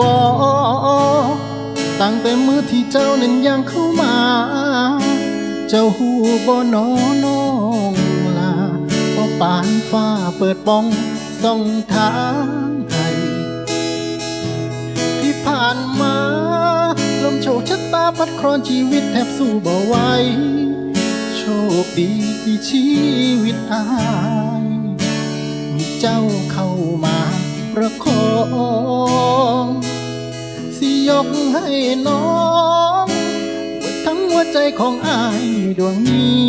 บอกตั้งแต่เจ้านั้นยังเข้ามา เจ้าหูบ่นอน้องลาเพราะปานฟ้าเปิดป้องส่องทางให้ที่ผ่านมาลมโชคชะตาพัดครอนชีวิตแทบสู้บ่ไหวโชคดีที่ชีวิตอายมีเจ้าเข้ามาประคอง ยกให้น้องเบิดทั้งหัวใจของอายดวงนี้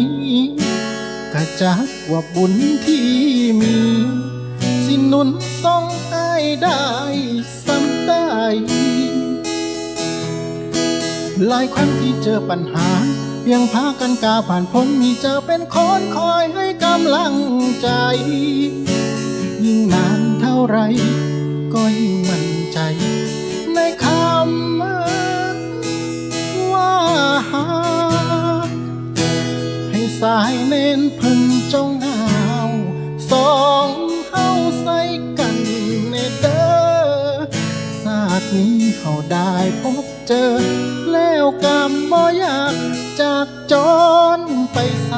กะจักว่าบุญที่มี สินุนส่องอายได้ซ้ำได้ หลายครั้งที่เจอปัญหา เพียงพากันกาผ่านพ้นมีเจอเป็นคนคอยให้กำลังใจ ยิ่งนานเท่าไร ก็ยิ่งมั่นใจ เจอ แล้วกำบ่อยากจากจรไปใส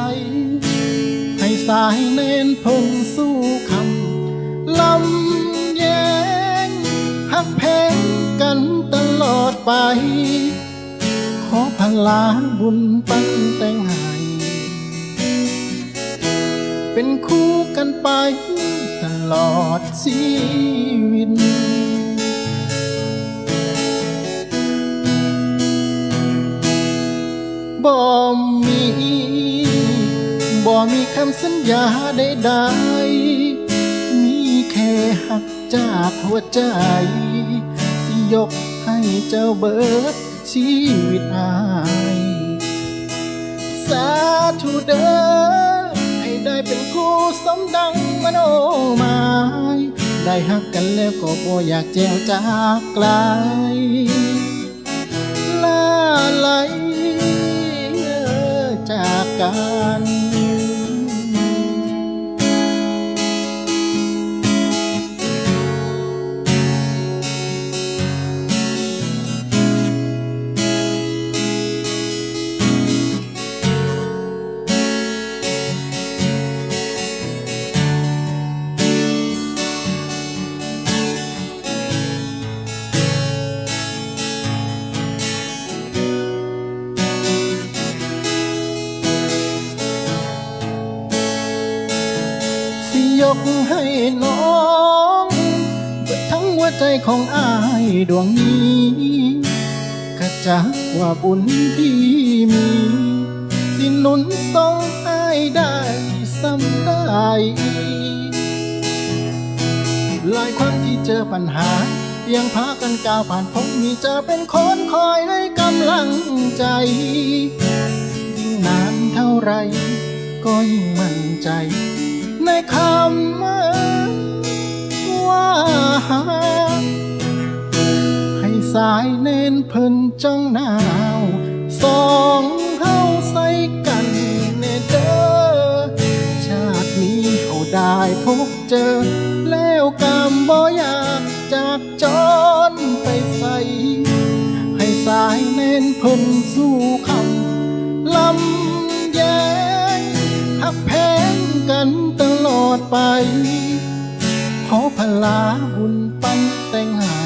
ให้สายเน้นพงสู้คำลำแยงหักเพลงกันตลอดไป ขอพลาบุญปั้นแต่งให้เป็นคู่กันไปตลอดชีวิต บ่มีบ่มีคำสัญญาใดๆมีแค่หักจากหัวใจ สิยกให้เจ้าเบิดชีวิตอายสาธุเด้อให้ได้เป็นคู่สมดังมโนหมาย ได้หักกันแล้วก็บ่อยากแจวจากไกลล มัน ยกให้น้องเบิดทั้งหัวใจของอายดวงนี้กระจักว่าบุญที่มี สิหนุนส่งอายได้ซ้ำได้หลายครั้งที่เจอปัญหายังพากันก้าวผ่านผมมีเจอเป็นคนคอยให้กำลังใจ ยิ่งนานเท่าไร ก็ยิ่งมั่นใจ ในคำว่าหาให้สายเน้นเพิ่นจ้องหนาวสองเฮาใส่กันเนเด้อชาตินี้เขาได้พบเจอ แล้วกำบ่อยากจากจรไปใส่ให้สายเน้นเพิ่นสู้คำลำแยงหักแพงกันตลอ ดไป ขอพลาบุญปันแต่งให้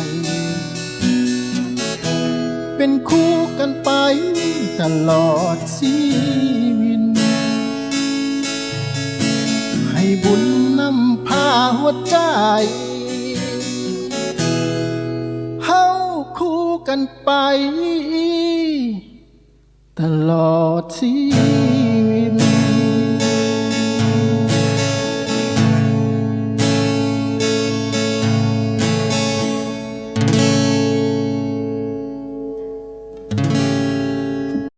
เป็นคู่กันไปตลอดชีวิตให้บุญนำพาหัวใจเฮาคู่กันไป ตลอดชีวิต